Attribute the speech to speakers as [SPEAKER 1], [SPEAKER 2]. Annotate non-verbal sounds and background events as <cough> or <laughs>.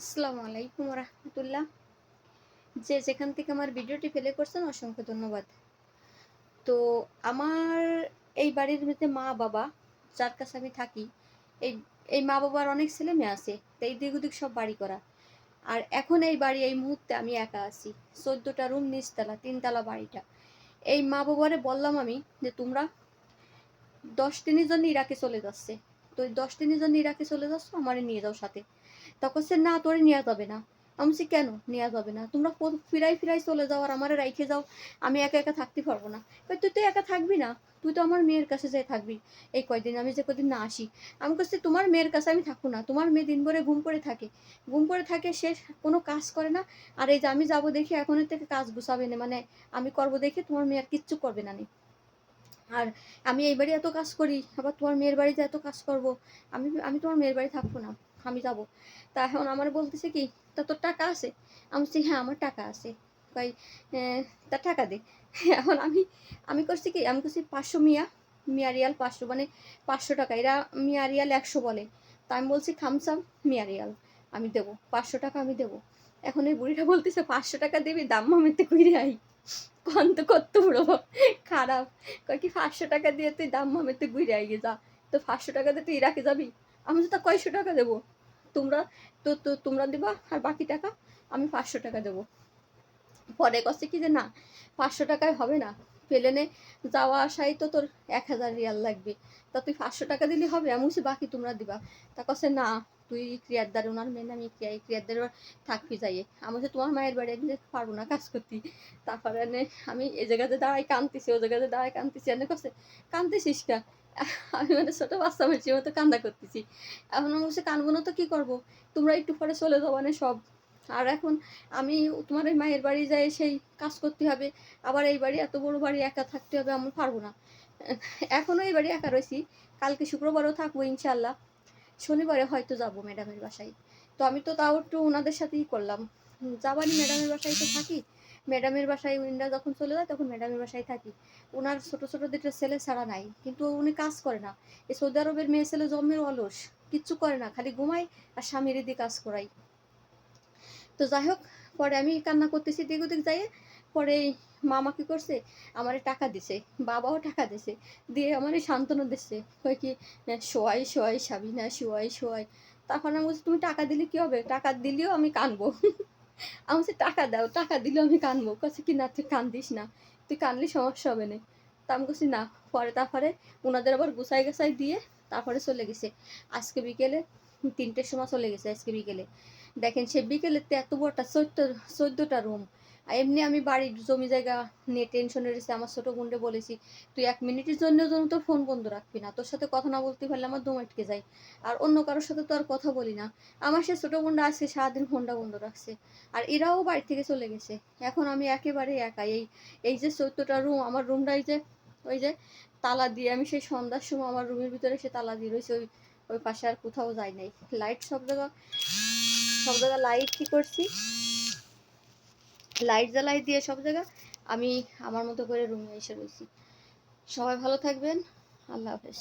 [SPEAKER 1] আসসালামু আলাইকুম রহমতুল্লাহ। যে যেখান থেকে আমার ভিডিওটি ফেলে করছেন, অসংখ্য ধন্যবাদ। তো আমার এই বাড়ির মধ্যে মা বাবা, যার কাছে আমি থাকি, এই এই মা বাবার অনেক ছেলে মেয়ে আছে, তো এই দিক সব বাড়ি করা। আর এখন এই বাড়ি, এই মুহূর্তে আমি একা আছি, চোদ্দোটা রুম নিচতলা, তিনতলা বাড়িটা। এই মা বাবারে বললাম আমি যে তোমরা দশ দিনের জন্য ইরাকে চলে যাচ্ছে। তো দশ দিনের জন্য ইরাকে চলে যাচ্ছ আমারে নিয়ে যাও সাথে। তখন সে না, তোরে নেওয়া যাবে না। আমি কেন নেওয়া যাবে না? তোমরা ফিরাই ফিরাই চলে যাও আর আমারে রাইখে যাও। আমি একা একা থাকতে পারব না। তুই তো একা থাকবি না। তুই তো আমার মেয়ের কাছে যাই থাকবি। এই কয়দিন আমি যে কদিন না আসি। আমি বলছি তোমার মেয়ের কাছে আমি থাকব না। তোমার মেয়ে দিন ভরে ঘুম করে থাকে। ঘুম করে থাকে, সে কোনো কাজ করে না। আর এই যে আমি যাব দেখি, এখনের থেকে কাজ গুছাবে না। মানে আমি করব দেখে তোমার মেয়ে আর কিচ্ছু করবে না নি। আর আমি এই বাড়ি এত কাজ করি আবার তোমার মেয়ের বাড়িতে এত কাজ করব আমি আমি তোমার মেয়ের বাড়ি থাকব না আমি যাব। তা এখন আমার বলতেছে কি তা তোর টাকা আছে? আমি বলছি হ্যাঁ আমার টাকা আছে। কই "আহ, তা টাকা দে। <laughs> এখন আমি আমি করছি কি আমি করছি পাঁচশো মিয়া মিয়া রিয়াল পাঁচশো মানে পাঁচশো টাকা এরা মিয়া রিয়াল একশো বলে। তা আমি বলছি খামসাম মিয়া রিয়াল আমি দেবো পাঁচশো টাকা আমি দেবো। এখন এই বুড়িটা বলতেছে পাঁচশো টাকা দিবি দাম মামিতে কইরে আই কন তো কত বড় খারাপ। কয় কি, পাঁচশো টাকা দিয়ে তুই দাম মামে তুই ঘুরে আইগে যা। তো পাঁচশো টাকা দিয়ে তুই ইরাকে যাবি? আমি তো তা কয়শো টাকা দেবো? তোমরা, তো তো, তোমরা দেবা আর বাকি টাকা আমি পাঁচশো টাকা দেবো। পরে কছে কি যে, না, পাঁচশো টাকায় হবে না। প্লেনে যাওয়া আসাই তো তোর এক হাজার রিয়াল লাগবে। তা তুই পাঁচশো টাকা দিলে হবে, আমি বলছি, বাকি তোমরা দিবা। তা কছে না, তুই ক্রিয়ারদার ওনার মেয়ে আমি ক্রিয়া ক্রিয়ারদার থাকবি যাইয়ে আমি বলছি, তোমার মায়ের বাড়ি আমি পারব না কাজ করতে। তারপরে নে আমি এই জায়গাতে দাঁড়াই কানতেছি ও জায়গাতে দাঁড়াই কানতেছি এনে কছে কান্দতেছিস কা? আমি মানে ছোট বাচ্চা মেয়েছি মতো কান্দা করতেছি। এখন আমি বলছি কানবো না তো কি করব? তোমরা একটু পরে চলে যাব মানে সব আর এখন আমি তোমার এই মায়ের বাড়ি যাই, সেই কাজ করতে হবে। আবার এই বাড়ি, এত বড় বাড়ি, একা থাকতে হবে, আমি পারব না। এখনও এই বাড়ি একা রয়েছি। কালকে শুক্রবারও থাকব ইনশাল্লাহ শনিবারে হয়তো যাব ম্যাডামের বাসায়। তো আমি তো তাও একটু ওনাদের সাথেই করলাম। যাবারই ম্যাডামের বাসায় তো থাকি। ম্যাডামের বাসায় উইন্ডা যখন চলে যায়, তখন ম্যাডামের বাসায় থাকি। ওনার ছোট ছোট দুটো ছেলে ছাড়া নাই। কিন্তু উনি কাজ করে না। এই সৌদি আরবের মেয়ে ছেলে জন্মের অলস। কিচ্ছু করে না, খালি ঘুমায় আর স্বামীর দিয়ে কাজ করাই তো যাই হোক পরে আমি কান্না করতেছি দিক ওদিক যাই পরে মামা কি করছে? আমারে টাকা দিছে, বাবাও টাকা দিছে, দিয়ে আমারে সান্ত্বনা দিচ্ছে কই কি শোয়াই শোয়াই সাবিনা শোয়াই শোয়াই। তখন আমি বলছি, তুমি টাকা দিলে কি হবে? টাকা দিলেও আমি কানবো। আমি বলছি, টাকা দাও, টাকা দিলেও আমি কানবো। কাছে কি না, তুই কান্দিস না, তুই কানলে সমস্যা হবে না। তা আমি বলছি, না, পরে তারপরে ওনাদের আবার গুছাই গাছাই দিয়ে তারপরে চলে গেছে। আজকে বিকেলে তিনটের সময় চলে গেছে আজকে বিকেলে। দেখেন সে বিকেলে তো এত বড়টা চোদ্দ চোদ্দোটা রুম এমনি আমি বাড়ির জমি জায়গা নিয়ে টেনশনে রয়েছে। আমার ছোটো বোনকে বলেছি, তুই এক মিনিটের জন্য যেন তোর ফোন বন্ধ রাখবি না। তোর সাথে কথা না বলতে পারলে আমার দম আটকে যায়। আর অন্য কারোর সাথে তো আর কথা বলি না। আমার সে ছোটো বোনটা আজকে সারাদিন ফোনটা বন্ধ রাখছে। আর এরাও বাড়ি থেকে চলে গেছে। এখন আমি একেবারে একা। এই এই যে চোদ্দটা রুম আমার রুমটা এই যে, ওই যে তালা দিয়ে আমি সেই সন্ধ্যার সময় আমার রুমের ভিতরে সে তালা দিয়ে রয়েছে। ওই ওই পাশে আর কোথাও যাই নাই। লাইট সব জায়গা সব জায়গা লাইট কি করছি? লাইট জ্বালাই দিয়ে সব জায়গা আমি আমার মতো করে রুমে এসে রয়েছি। সবাই ভালো থাকবেন। আল্লাহ হাফেজ।